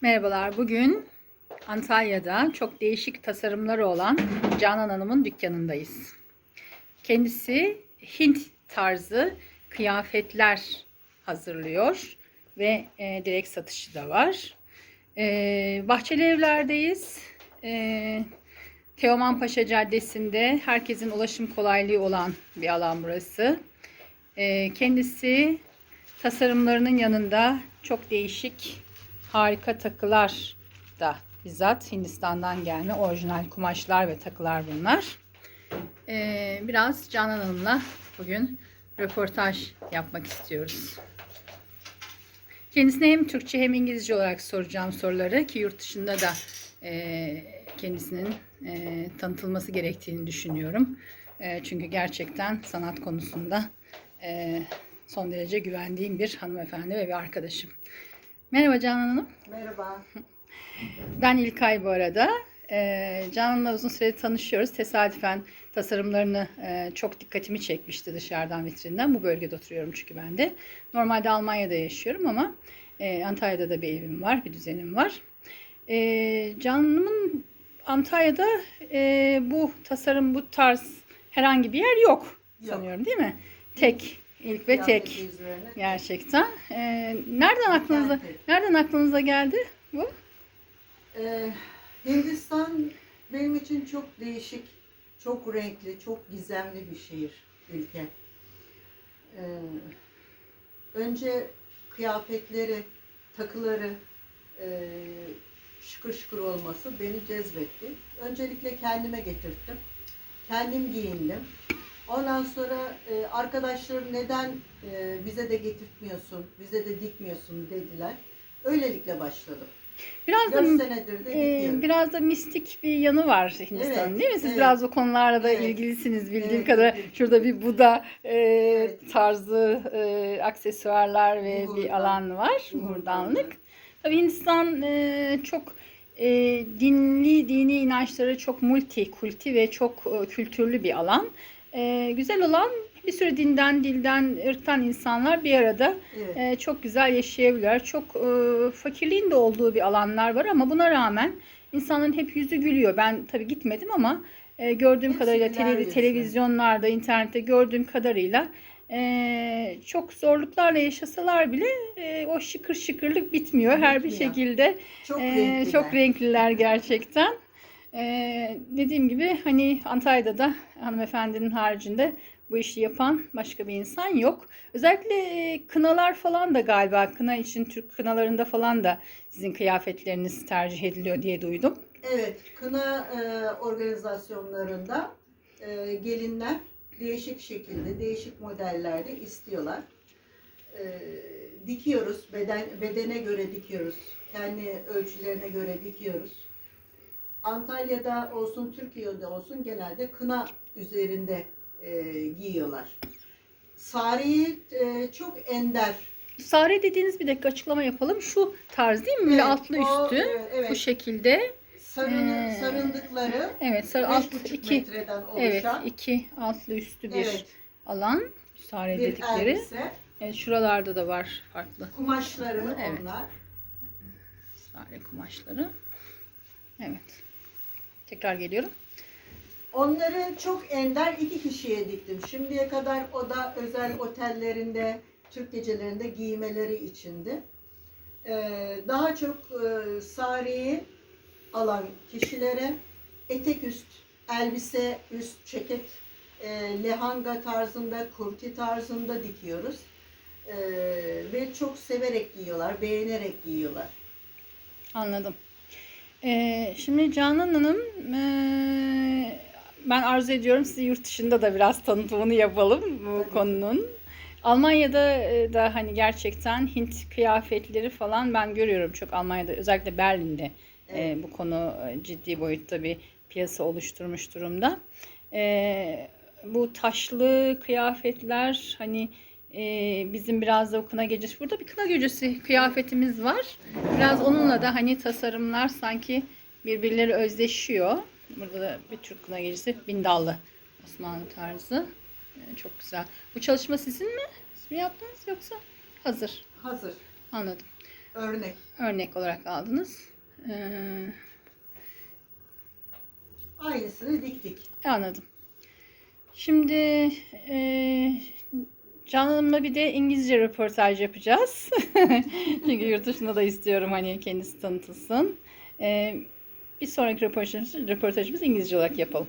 Merhabalar. Bugün Antalya'da çok değişik tasarımları olan Canan Hanım'ın dükkanındayız. Kendisi Hint tarzı kıyafetler hazırlıyor ve e, direkt satışı da var. E, Bahçeli Evler'deyiz. E, Teoman Paşa Caddesi'nde herkesin ulaşım kolaylığı olan bir alan burası. E, kendisi tasarımlarının yanında çok değişik harika takılar da bizzat Hindistan'dan gelme orijinal kumaşlar ve takılar bunlar. Ee, biraz Canan Hanım'la bugün röportaj yapmak istiyoruz. Kendisine hem Türkçe hem İngilizce olarak soracağım soruları ki yurt dışında da e, kendisinin e, tanıtılması gerektiğini düşünüyorum. E, çünkü gerçekten sanat konusunda e, son derece güvendiğim bir hanımefendi ve bir arkadaşım. Merhaba Canan Hanım. Merhaba. Ben İlkay bu arada. Ee, Canan'la uzun süredir tanışıyoruz. Tesadüfen tasarımlarını e, çok dikkatimi çekmişti dışarıdan vitrinden. Bu bölgede oturuyorum çünkü ben de. Normalde Almanya'da yaşıyorum ama e, Antalya'da da bir evim var, bir düzenim var. E, Canan'ımın Antalya'da e, bu tasarım, bu tarz herhangi bir yer yok, Yok. sanıyorum değil mi? Tek, ilk ve tek. Gerçekten. Ee, nereden aklınıza nereden aklınıza geldi bu? Ee, Hindistan benim için çok değişik, çok renkli, çok gizemli bir şehir, ülke. Ee, önce kıyafetleri, takıları e, şıkır şıkır olması beni cezbetti. Öncelikle kendime getirttim. Kendim giyindim. Ondan sonra e, arkadaşlarım neden e, bize de getirtmiyorsun, bize de dikmiyorsun dediler. Öylelikle başladım. Biraz da 4 senedir de e, biraz da mistik bir yanı var Hindistan'ın Evet, değil mi? Siz evet. biraz o konularla da Evet. ilgilisiniz bildiğim Evet, kadar. evet. Şurada bir Buda e, Evet. tarzı e, aksesuarlar ve bir Muhurdan. alan var. Muhurdanlık. Tabii Hindistan e, çok e, dinli, dini inançları çok multi, kulti ve çok e, kültürlü bir alan. E, güzel olan bir sürü dinden, dilden, ırktan insanlar bir arada Evet. e, çok güzel yaşayabilirler. Çok e, fakirliğin de olduğu bir alanlar var ama buna rağmen insanların hep yüzü gülüyor. Ben tabii gitmedim ama e, gördüğüm Hepsi kadarıyla güler tele- yüzlü. televizyonlarda, internette gördüğüm kadarıyla e, çok zorluklarla yaşasalar bile e, o şıkır şıkırlık bitmiyor. Her bir Bitmiyor. şekilde Çok ee, renkliler. çok renkliler gerçekten. Ee, dediğim gibi hani Antalya'da da hanımefendinin haricinde bu işi yapan başka bir insan yok. Özellikle e, kınalar falan da galiba kına için Türk kınalarında falan da sizin kıyafetleriniz tercih ediliyor diye duydum. Evet, kına e, organizasyonlarında e, gelinler değişik şekilde, değişik modellerde istiyorlar. E, dikiyoruz, beden bedene göre dikiyoruz, kendi ölçülerine göre dikiyoruz. Antalya'da olsun, Türkiye'de olsun genelde kına üzerinde e, giyiyorlar. Sariyi e, çok ender. Sare dediğiniz bir dakika açıklama yapalım. Şu tarz değil mi? Böyle Evet, altlı o, üstü e, evet, bu şekilde. sarını, Ee, sarındıkları Evet, sarı 5,5 alt iki metreden oluşan evet iki altlı üstü bir evet, alan. Sare bir dedikleri. elbise. Evet, şuralarda da var farklı Kumaşları Evet. onlar. sare kumaşları. Evet. Tekrar geliyorum. Onları çok ender iki kişiye diktim. Şimdiye kadar o da özel otellerinde, Türk gecelerinde giymeleri içindi. Ee, daha çok e, sareyi alan kişilere etek üst, elbise üst, ceket, e, lehanga tarzında, kurti tarzında dikiyoruz. Ee, ve çok severek giyiyorlar, beğenerek giyiyorlar. Anladım. Ee, şimdi Canan Hanım ee, ben arzu ediyorum sizi yurt dışında da biraz tanıtımını yapalım bu Tabii. konunun. Almanya'da e, da hani gerçekten Hint kıyafetleri falan ben görüyorum çok Almanya'da özellikle Berlin'de e, Evet. bu konu e, ciddi boyutta bir piyasa oluşturmuş durumda. E, bu taşlı kıyafetler hani e, bizim biraz da o kına gecesi burada bir kına gecesi kıyafetimiz var. Biraz onunla da hani tasarımlar sanki birbirleri özdeşiyor. Burada da bir Türk kına gecesi bindallı Osmanlı tarzı. E, çok güzel. Bu çalışma sizin mi? Siz mi yaptınız yoksa hazır? Hazır. Anladım. Örnek. Örnek olarak aldınız. Ee, Aynısını diktik. Anladım. Şimdi e, Canan Hanım'la bir de İngilizce röportaj yapacağız. Çünkü yurt dışında da istiyorum hani kendisi tanıtılsın. E, bir sonraki röportajımız, röportajımız İngilizce olarak yapalım.